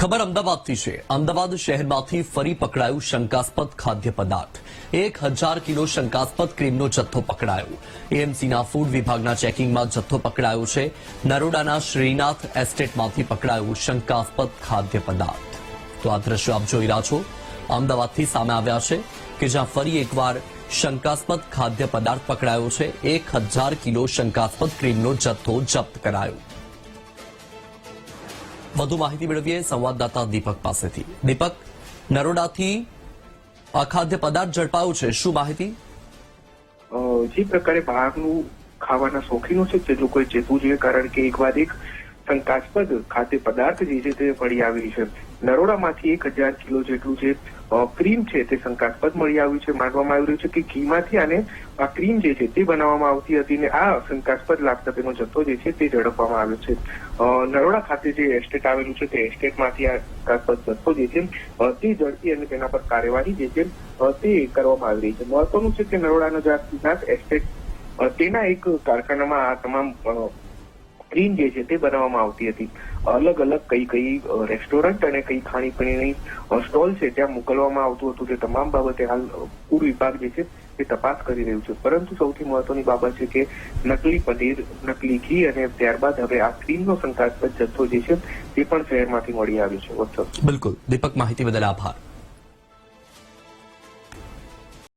ખબર અમદાવાદથી છે. અમદાવાદ શહેરમાંથી ફરી પકડાયું શંકાસ્પદ ખાદ્ય પદાર્થ. એક હજાર કિલો શંકાસ્પદ ક્રીમનો જથ્થો પકડાયો. એએમસીના ફૂડ વિભાગના ચેકિંગમાં જથ્થો પકડાયો છે. નરોડાના શ્રીનાથ એસ્ટેટમાંથી પકડાયું શંકાસ્પદ ખાદ્ય પદાર્થ. તો આ દ્રશ્યો આપ જોઈ રહ્યા છો. અમદાવાદથી સામે આવ્યા છે કે જ્યાં ફરી એકવાર શંકાસ્પદ ખાદ્ય પદાર્થ પકડાયો છે. એક હજાર કિલો શંકાસ્પદ ક્રીમનો જથ્થો જપ્ત કરાયો. વધુ માહિતી મેળવીએ સંવાદદાતા દીપક પાસેથી. દીપક, નરોડાથી અખાદ્ય પદાર્થ ઝડપાયો છે. શું માહિતી? જે પ્રકારે બહારનું ખાવાના શોખીનો છે તે લોકોએ ચેતવું જોઈએ. કારણ કે એક બાદ એક શંકાસ્પદ ખાદ્ય પદાર્થ જે છે તે મળી આવી છે. નરોડામાંથી એક હજાર કિલો જેટલું જે ક્રીમ છે તે શંકાસ્પદ મળી આવ્યું છે, માનવામાં આવી રહ્યું છે કે ઘીમાંથી આને આ ક્રીમ જે છે તે બનાવવામાં આવતી હતી અને આ શંકાસ્પદ લાગતા તેનો જથ્થો જે છે તે ઝડપવામાં આવ્યો છે. નરોડા ખાતે જે એસ્ટેટ આવેલું છે તે એસ્ટેટમાંથી આ શંકાસ્પદ જથ્થો જે છે તે ઝડપી અને તેના પર કાર્યવાહી જે છે તે કરવામાં આવી રહી છે. મહત્વનું છે કે નરોડાનો જે એસ્ટેટ તેના એક કારખાનામાં આ તમામ અ, જે છે તે બનાવવામાં આવતી હતી. અલગ અલગ કઈ કઈ રેસ્ટોરન્ટ અને કઈ ખાણીપીણીની સ્ટોલ છે ત્યાં મોકલવામાં આવતું હતું. તે તમામ બાબતે હાલ અ, વિભાગ જે છે તે તપાસ કરી રહ્યું છે. પરંતુ સૌથી મહત્વની બાબત છે કે નકલી પનીર નકલી ઘી અને ત્યારબાદ હવે આ ક્રીમનો શંકાસ્પદ જથ્થો જે છે તે પણ શહેરમાંથી મળી આવ્યો છે. બિલકુલ. દીપક માહિતી બદલ આભાર.